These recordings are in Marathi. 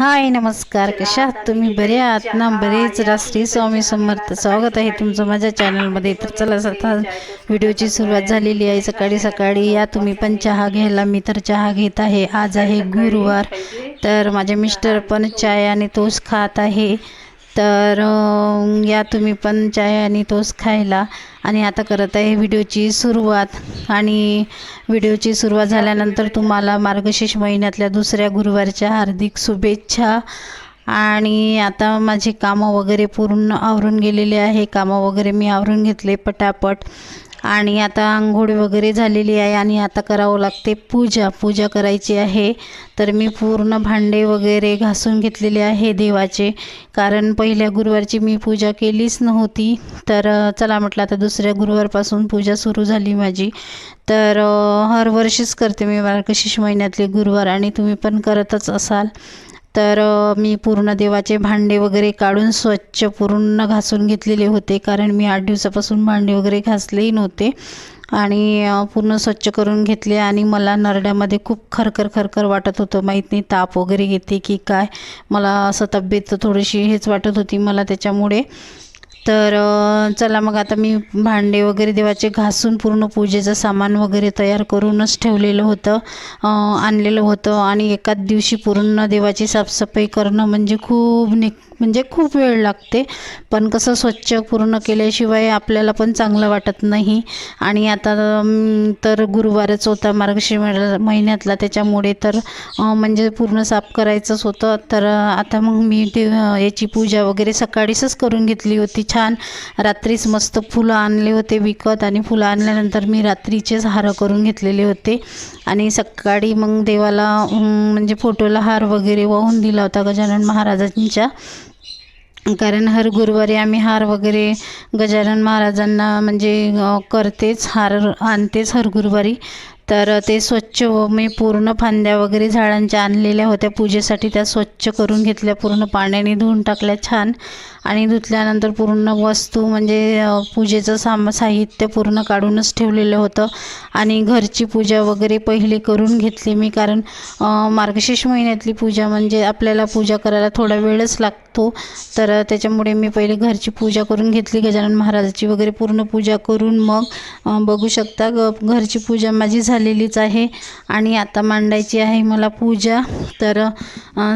हाय नमस्कार कशा आहात तुम्ही? बरे आहात ना? बरेच राष्ट्रीय स्वामी समर्थ. स्वागत आहे तुमचं माझ्या चॅनलमध्ये. तर चला आता व्हिडिओची सुरुवात झालेली आहे. सकाळी सकाळी या तुम्ही पण चहा घ्यायला. मी तर चहा घेत आहे. आज आहे गुरुवार. तर माझे मिस्टर पण चाय आणि तोच खात आहे. तर या तुम्ही पण चाय आणि तोच खायला. आणि आता करत आहे व्हिडिओची सुरुवात. आणि व्हिडिओची सुरुवात झाल्यानंतर तुम्हाला मार्गशीर्ष महिन्यातल्या दुसऱ्या गुरुवारच्या हार्दिक शुभेच्छा. आणि आता माझी कामं वगैरे पूर्ण आवरून गेलेले आहे. कामं वगैरे मी आवरून घेतले पटापट. आणि आता आंघोळ वगैरे झालेली आहे आणि आता करावं लागते पूजा. पूजा करायची आहे. तर मी पूर्ण भांडे वगैरे घासून घेतलेले आहे देवाचे. कारण पहिल्या गुरुवारची मी पूजा केलीच नव्हती. तर चला म्हटलं आता दुसऱ्या गुरुवारपासून पूजा सुरू झाली माझी. तर हर वर्षीच करते मी मार्गशीर्ष महिन्यातले गुरुवार आणि तुम्ही पण करतच असाल. तर मी पूर्ण देवाचे भांडे वगैरे काढून स्वच्छ पूर्ण घासून घेतलेले होते. कारण मी आठ दिवसापासून भांडे वगैरे घासलेही नव्हते. आणि पूर्ण स्वच्छ करून घेतले आणि मला नरड्यामध्ये खूप खरखर खरखर वाटत होतं. माहीत नाही ताप वगैरे येते की काय? मला असं तब्येत थोडीशी हेच वाटत होती. मला त्याच्यामुळे तर चला मग आता मी भांडे वगैरे देवाचे घासून पूर्ण पूजेचं सामान वगैरे तयार करूनच ठेवलेलं होतं आणलेलं होतं. आणि एकाच दिवशी पूर्ण देवाची साफसफाई करणं म्हणजे खूप नि म्हणजे खूप वेळ लागते. पण कसं स्वच्छ पूर्ण केल्याशिवाय आपल्याला पण चांगलं वाटत नाही. आणि आता तर गुरुवारच होता मार्गशी महिन्यातला. त्याच्यामुळे तर म्हणजे पूर्ण साफ करायचंच होतं. तर आता मग मी ते याची पूजा वगैरे सकाळीच करून घेतली होती. छान रात्रीच मस्त फुलं आणले होते विकत. आणि फुलं आणल्यानंतर मी रात्रीचेच हार करून घेतलेले होते. आणि सकाळी मग देवाला म्हणजे फोटोला हार वगैरे वाहून दिला होता गजानन महाराजांच्या. कारण हर गुरुवारी आम्ही हार वगैरे गजानन महाराजांना म्हणजे करतेच हार आणतेच हर गुरुवारी. तर ते स्वच्छ व मी पूर्ण फांद्या वगैरे झाडांच्या आणलेल्या होत्या पूजेसाठी. त्या स्वच्छ करून घेतल्या पूर्ण पाण्याने धुवून टाकल्या छान. आणि धुतल्यानंतर पूर्ण वस्तू म्हणजे पूजेचं साम साहित्य पूर्ण काढूनच ठेवलेलं होतं. आणि घरची पूजा वगैरे पहिले करून घेतली मी कारण मार्गशीर्ष महिन्यातली पूजा म्हणजे आपल्याला पूजा करायला थोडा वेळच लागतो. तर त्याच्यामुळे मी पहिले घरची पूजा करून घेतली. गजानन महाराजाची वगैरे पूर्ण पूजा करून मग बघू शकता ग घरची पूजा माझी झालेलीच आहे. आणि आता मांडायची आहे मला पूजा. तर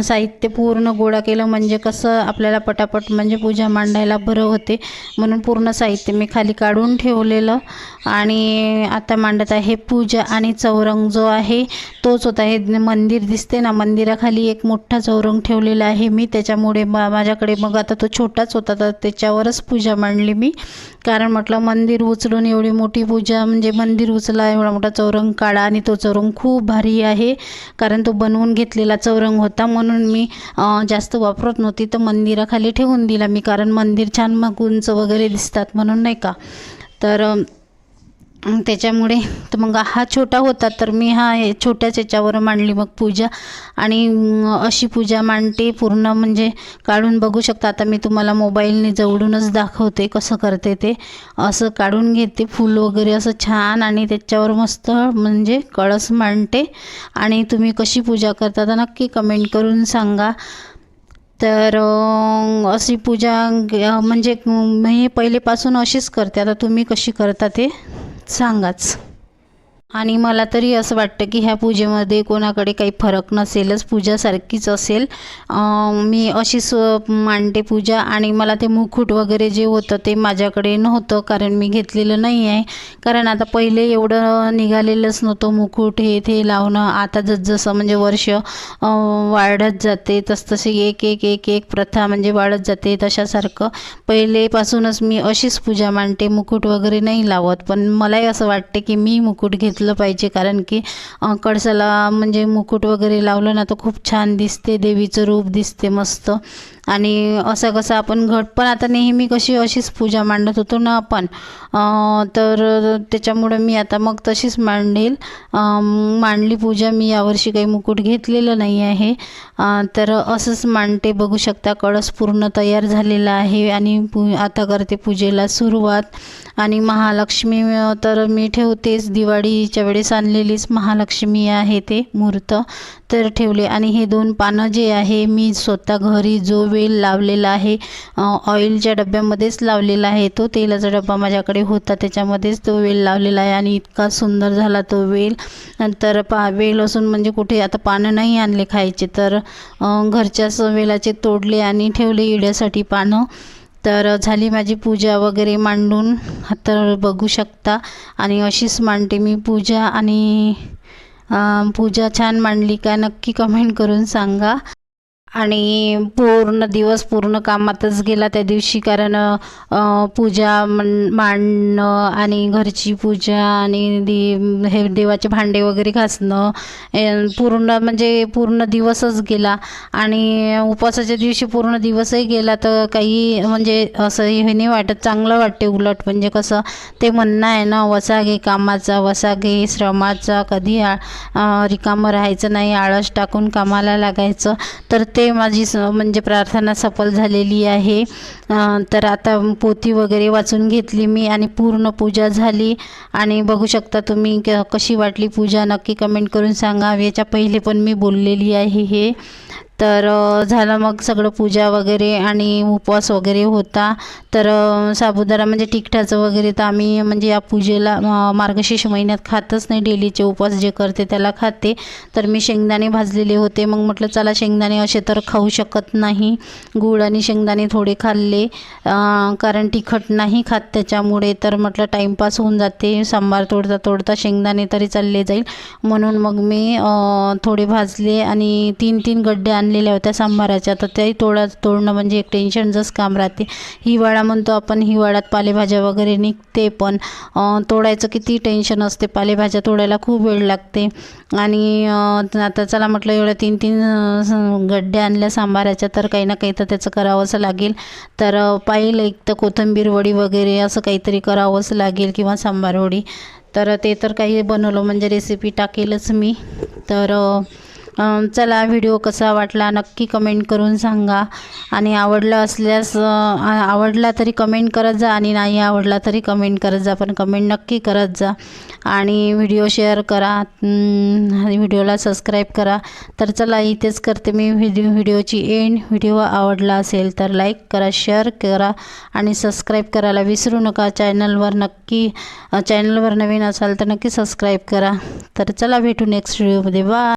साहित्य पूर्ण गोळा केलं म्हणजे कसं आपल्याला पटापट म्हणजे पूजा मांडायला बरं होते. म्हणून पूर्ण साहित्य मी खाली काढून ठेवलेलं. आणि आता मांडत आहे पूजा आणि चौरंग जो आहे तोच होता. हे मंदिर दिसते ना मंदिराखाली एक मोठा चौरंग ठेवलेला आहे मी. त्याच्यामुळे मग माझ्याकडे मग आता तो छोटाच होता तर त्याच्यावरच पूजा मांडली मी. कारण म्हटलं मंदिर उचलून एवढी मोठी पूजा म्हणजे मंदिर उचला एवढा मोठा चौरंग काढा आणि तो चौरंग खूप भारी आहे. कारण तो बनवून घेतलेला चौरंग होता म्हणून मी जास्त वापरत नव्हती. तर मंदिराखाली ठेवून दिला मी कारण मंदिर छान मग उंच वगैरे दिसतात म्हणून नाही का? तर त्याच्यामुळे तर मग हा छोटा होता तर मी हा हे छोट्याच याच्यावर मांडली मग पूजा. आणि अशी पूजा मांडते पूर्ण म्हणजे काढून बघू शकता. आता मी तुम्हाला मोबाईलने जवळूनच दाखवते कसं करते ते. असं काढून घेते फूल वगैरे असं छान आणि त्याच्यावर मस्त म्हणजे कळस मांडते. आणि तुम्ही कशी पूजा करता तर नक्की कमेंट करून सांगा. तर अशी पूजा म्हणजे मी पहिलेपासून अशीच करते. आता तुम्ही कशी करता ते? सांगाच आणि मला तरी असं वाटतं की ह्या पूजेमध्ये कोणाकडे काही फरक नसेलच पूजासारखीच असेल. मी अशीच मांडते पूजा आणि मला ते मुकुट वगैरे जे होतं ते माझ्याकडे नव्हतं कारण मी घेतलेलं नाही आहे. कारण आता पहिले एवढं निघालेलंच नव्हतं मुकुट हे ते लावणं. आता जसजसं म्हणजे वर्ष वाढत जाते तसतसे एक एक एक एक प्रथा म्हणजे वाढत जाते तशासारखं. पहिलेपासूनच मी अशीच पूजा मांडते मुकुट वगैरे नाही लावत. पण मलाही असं वाटते की मी मुकुट घेतलं पाहिजे कारण की कळसाला म्हणजे मुकुट वगैरे लावलं ना तर खूप छान दिसते देवीचं रूप दिसते मस्त. आणि असं कसं आपण घट पण आता नेहमी कशी अशीच पूजा मांडत होतो ना आपण तर त्याच्यामुळे मी आता मग तशीच मांडेल. मांडली पूजा मी यावर्षी काही मुकुट घेतलेलं नाही आहे. तर असंच मांडते बघू शकता कळस पूर्ण तयार झालेला आहे आणि पू आता करते पूजेला सुरुवात. आणि महालक्ष्मी तर मी ठेवतेच दिवाळीच्या वेळेस आणलेलीच महालक्ष्मी आहे ते मूर्त तर ठेवले. आणि हे दोन पानं जे आहे मी स्वतः घरी जो वेल लावलेला आहे. ऑइलच्या डब्यामध्येच लावलेला आहे तो तेलाचा डब्बा माझ्याकडे होता. त्याच्यामध्येच तो वेल लावलेला आहे आणि इतका सुंदर झाला तो वेल. नंतर पा वेल असून म्हणजे कुठे आता पानं नाही आणले खायचे तर घरच्याच वेलाचे तोडले आणि ठेवले इड्यासाठी पानं. तर झाली माझी पूजा वगैरे मांडून तर बघू शकता. आणि अशीच मांडते मी पूजा आणि पूजा छान मांडली का नक्की कमेंट करून सांगा. आणि पूर्ण दिवस पूर्ण कामातच गेला त्या दिवशी कारण पूजा मांडणं आणि घरची पूजा आणि दे हे देवाचे भांडे वगैरे घासणं पूर्ण म्हणजे पूर्ण दिवसच गेला. आणि उपवासाच्या दिवशी पूर्ण दिवसही गेला तर काही म्हणजे असं हे नाही वाटत चांगलं वाटते उलट. म्हणजे कसं ते म्हणणं आहे ना वसा घे कामाचा वसा घे श्रमाचा कधी आ- रिकामं राहायचं नाही आळस टाकून कामाला लागायचं. तर ते माझी स म्हणजे प्रार्थना सफल झालेली आहे. तर आता पोती वगैरे वाचून घेतली मी आणि पूर्ण पूजा झाली. आणि बघू शकता तुम्ही क कशी वाटली पूजा. नक्की कमेंट करून सांगा. याच्या पहिले पण मी बोललेली आहे हे. तर झालं मग सगळं पूजा वगैरे आणि उपवास वगैरे होता. तर साबुदारा साबुदाणा म्हणजे तिखटाचं वगैरे तर आम्ही म्हणजे या पूजेला मार्गशीर्ष महिन्यात खातच नाही. डेलीचे उपवास जे करते त्याला खाते. तर मी शेंगदाणे भाजलेले होते. मग म्हटलं चला शेंगदाणे असे तर खाऊ शकत नाही. गूळ आणि शेंगदाणे थोडे खाल्ले. कारण तिखट नाही खात त्याच्यामुळे. तर म्हटलं टाईमपास होऊन जाते. सांबार तोडता तोडता शेंगदाणे तरी चालले जाईल. म्हणून मग मी थोडे भाजले आणि तीन तीन गड्डे आणलेल्या होत्या सांबाराच्या. तर त्याही तोडा तोडणं म्हणजे एक टेन्शनचंच काम राहते. हिवाळा म्हणतो आपण हिवाळ्यात पालेभाज्या वगैरे निघते पण तोडायचं किती टेन्शन असते. पालेभाज्या तोडायला खूप वेळ लागते. आणि आता चला म्हटलं एवढ्या तीन तीन गड्डे आणल्या सांबाराच्या तर काही ना काही तर त्याचं करावंच लागेल. तर पाहिलं एक तर कोथिंबीर वडी वगैरे असं काहीतरी करावंच लागेल किंवा सांबार वडी. तर ते तर काही बनवलं म्हणजे रेसिपी टाकेलच मी. तर चला व्हिडिओ कसा वाटला नक्की कमेंट करून सांगा. आणि आवडला असल्यास आवडला तरी कमेंट करत जा आणि नाही आवडला तरी कमेंट करत जा पण कमेंट नक्की करत जा. आणि व्हिडिओ शेअर करा. आणि व्हिडिओला सबस्क्राईब करा. तर चला इथेच करते मी व्हिडिओ व्हिडिओची एंड व्हिडिओ आवडला असेल तर लाईक करा शेअर करा आणि सबस्क्राईब करायला विसरू नका. चॅनलवर नक्की चॅनलवर नवीन असाल तर नक्की सबस्क्राईब करा. तर चला भेटू नेक्स्ट व्हिडिओमध्ये बा